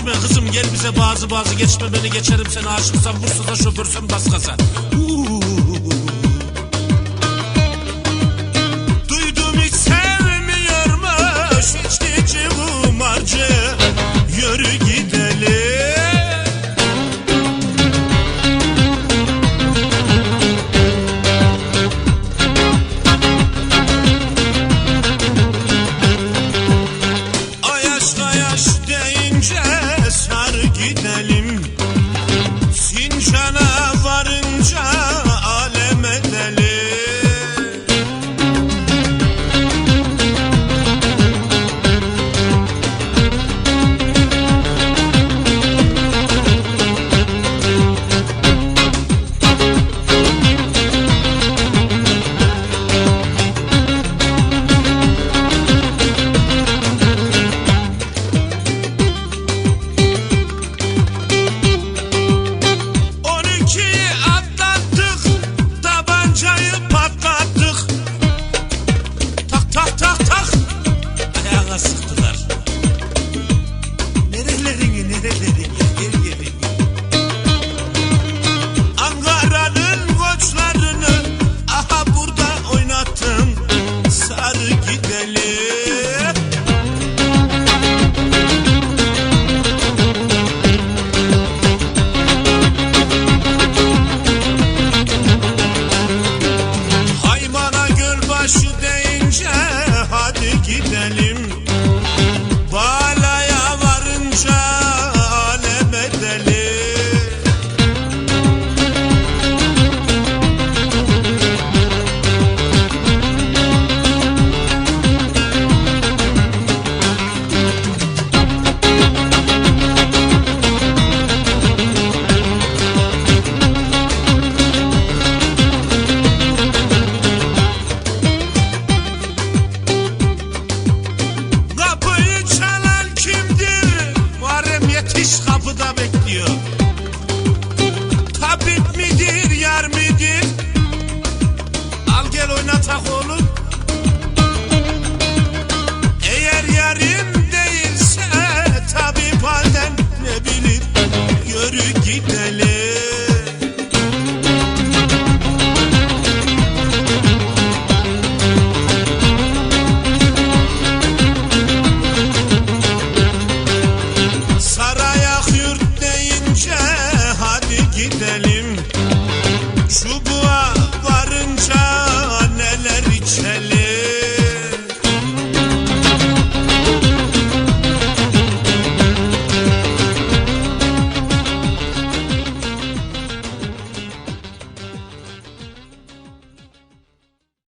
Havan kime kızım gel bize bazı bazı geçme beni geçerim seni aşıksan Bursa'da şoförsün bas gaza.